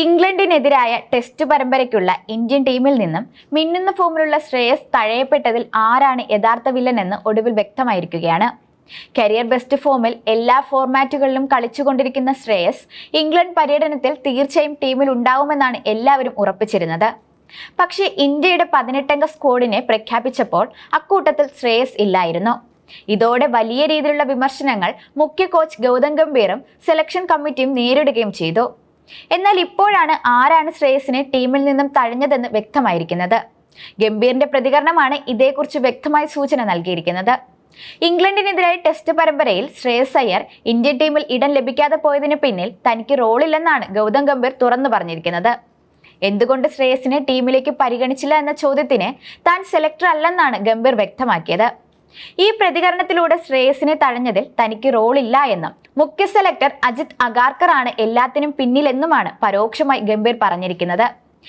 ഇംഗ്ലണ്ടിനെതിരായ test പരമ്പരയ്ക്കുള്ള Indian ടീമിൽ നിന്നും മിന്നുന്ന ഫോമിലുള്ള ശ്രേയസ് തഴയപ്പെട്ടതിൽ ആരാണ് യഥാർത്ഥ വില്ലനെന്ന് ഒടുവിൽ വ്യക്തമായിരിക്കുകയാണ്. കരിയർ ബെസ്റ്റ് ഫോമിൽ എല്ലാ ഫോർമാറ്റുകളിലും കളിച്ചുകൊണ്ടിരിക്കുന്ന ശ്രേയസ് ഇംഗ്ലണ്ട് പര്യടനത്തിൽ തീർച്ചയായും ടീമിൽ ഉണ്ടാവുമെന്നാണ് എല്ലാവരും ഉറപ്പിച്ചിരുന്നത്. പക്ഷേ ഇന്ത്യയുടെ പതിനെട്ടംഗ സ്ക്വാഡിനെ പ്രഖ്യാപിച്ചപ്പോൾ അക്കൂട്ടത്തിൽ ശ്രേയസ് ഇല്ലായിരുന്നു. ഇതോടെ വലിയ രീതിയിലുള്ള വിമർശനങ്ങൾ മുഖ്യ കോച്ച് ഗൗതം ഗംഭീറും സെലക്ഷൻ കമ്മിറ്റിയും നേരിടുകയും ചെയ്തു. എന്നാൽ ഇപ്പോഴാണ് ആരാണ് ശ്രേയസിനെ ടീമിൽ നിന്നും തഴഞ്ഞതെന്ന് വ്യക്തമായിരിക്കുന്നത്. ഗംഭീറിന്റെ പ്രതികരണമാണ് ഇതേക്കുറിച്ച് വ്യക്തമായ സൂചന നൽകിയിരിക്കുന്നത്. ഇംഗ്ലണ്ടിനെതിരായ ടെസ്റ്റ് പരമ്പരയിൽ ശ്രേയസ് അയ്യർ ഇന്ത്യൻ ടീമിൽ ഇടം ലഭിക്കാതെ പോയതിനു പിന്നിൽ തനിക്ക് റോളില്ലെന്നാണ് ഗൗതം ഗംഭീർ തുറന്നു പറഞ്ഞിരിക്കുന്നത്. എന്തുകൊണ്ട് ശ്രേയസിനെ ടീമിലേക്ക് പരിഗണിച്ചില്ല എന്ന ചോദ്യത്തിന് താൻ സെലക്ടർ അല്ലെന്നാണ് ഗംഭീർ വ്യക്തമാക്കിയത്. ഈ പ്രതികരണത്തിലൂടെ ശ്രേയസിനെ തഴഞ്ഞതിൽ തനിക്ക് റോളില്ല എന്നും മുഖ്യ സെലക്ടർ അജിത് അഗാർക്കറാണ് എല്ലാത്തിനും പിന്നിലെന്നുമാണ് പരോക്ഷമായി ഗംഭീർ പറഞ്ഞിരിക്കുന്നത്.